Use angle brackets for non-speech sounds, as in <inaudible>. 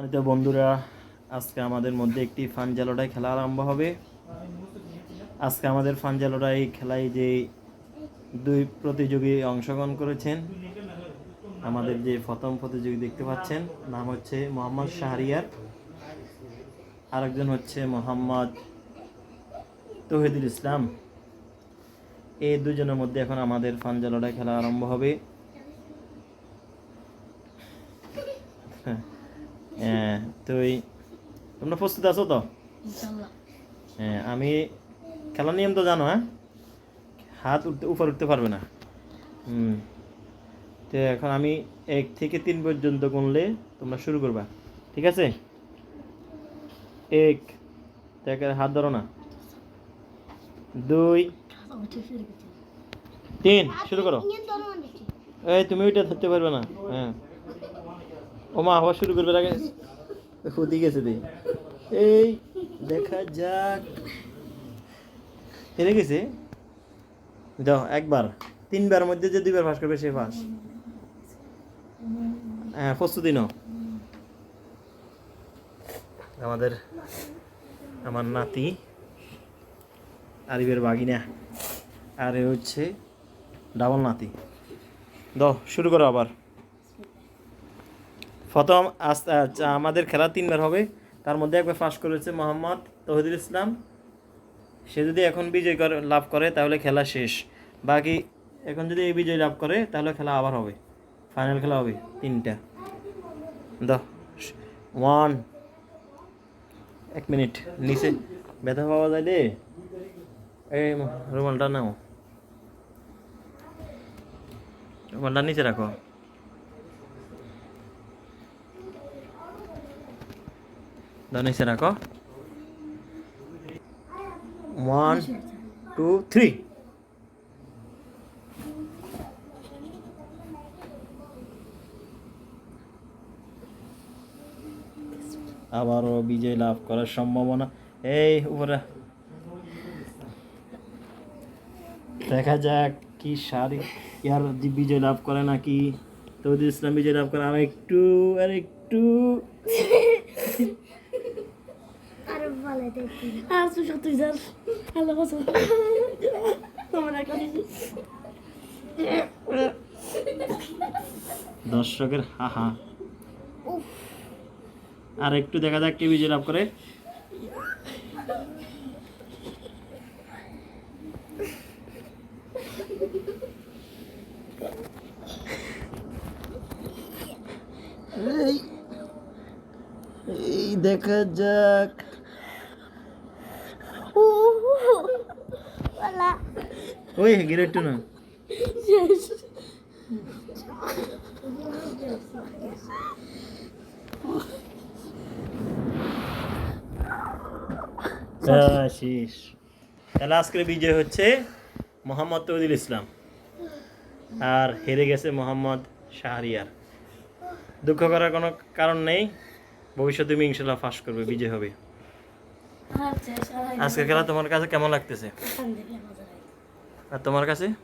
সম্মানিত বন্ধুরা, আজকে আমাদের মধ্যে একটি ফানজা লড়াই খেলা আরম্ভ হবে। আজকে আমাদের ফানজা লড়াই খেলায় যে দুই প্রতিযোগী অংশগ্রহণ করেছেন, আমাদের যে প্রথম প্রতিযোগী দেখতে পাচ্ছেন, নাম হচ্ছে মোহাম্মদ শাহরিয়ার, আরেকজন হচ্ছে মোহাম্মদ তহিদুল ইসলাম। এই দুজনের মধ্যে এখন আমাদের ফানজা লড়াই খেলা আরম্ভ হবে। হ্যাঁ। তো এই তোমরা প্রস্তুত আছো তো? হ্যাঁ আমি খেলার নিয়ম তো জানো হ্যাঁ? হাত উঠতে উপর উঠতে পারবে না। হুম। তো এখন আমি এক থেকে তিন পর্যন্ত গুনলে তোমরা শুরু করবা। ঠিক আছে? এক দেখে হাত ধরো না। দুই তিন শুরু করো। এই তুমি ওইটা ধরতে পারবে না। হ্যাঁ। ও মা আবার শুরু করবে আগে খুদি গেছে দি এই, দেখা যাক। হেরে গেছে? যাও, একবার। তিনবার মধ্যে যে দুইবার ফাঁস করবে, সে ফাঁস হ্যাঁ প্রস্তুতি নাও। আমাদের, আমার নাতি আরিবের বাগিনা, আর হচ্ছে ডাবল নাতি। দাও, শুরু করো আবার। প্রথম আমাদের খেলা তিনবার হবে। তার মধ্যে একবার ফাঁস করেছে মোহাম্মদ তহিদুল ইসলাম। সে যদি এখন বিজয় করে লাভ করে, তাহলে খেলা শেষ। বাকি এখন যদি এই বিজয় লাভ করে, তাহলে খেলা আবার হবে। ফাইনাল খেলা হবে তিনটা। দ ওয়ান এক মিনিট। নিচে ব্যথা পাওয়া যায় রে এই রুমালটা নাও। রুমালটা নিচে রাখো। দাও নিচে রাখো ওয়ান টু থ্রি আবারও বিজয় লাভ করার সম্ভাবনা। এই উপরে। দেখা যাক কি সারি ইয়ার বিজয় লাভ করে নাকি? তৌদি ইসলাম বিজয় লাভ করে আর একটু আর একটু আর তুই সত্যি স্যার হ্যালো বসো তোমার একটা দর্শকের হা হা আর একটু দেখা যাক কে বিজয় লাভ করে। দেখা যাক। গিরে একটু না আহ, শেষ। তাহলে আজকের বিজয় হচ্ছে মোহাম্মদ তৌদিল ইসলাম। আর হেরে গেছে মোহাম্মদ শাহরিয়ার। দুঃখ করার কোনো কারণ নেই। ভবিষ্যতে তুমি ইনশাল্লাহ ফাঁস করবে বিজয় হবে। আজকের খেলা তোমার কাছে কেমন লাগতেছে? আর তোমার কাছে? <laughs>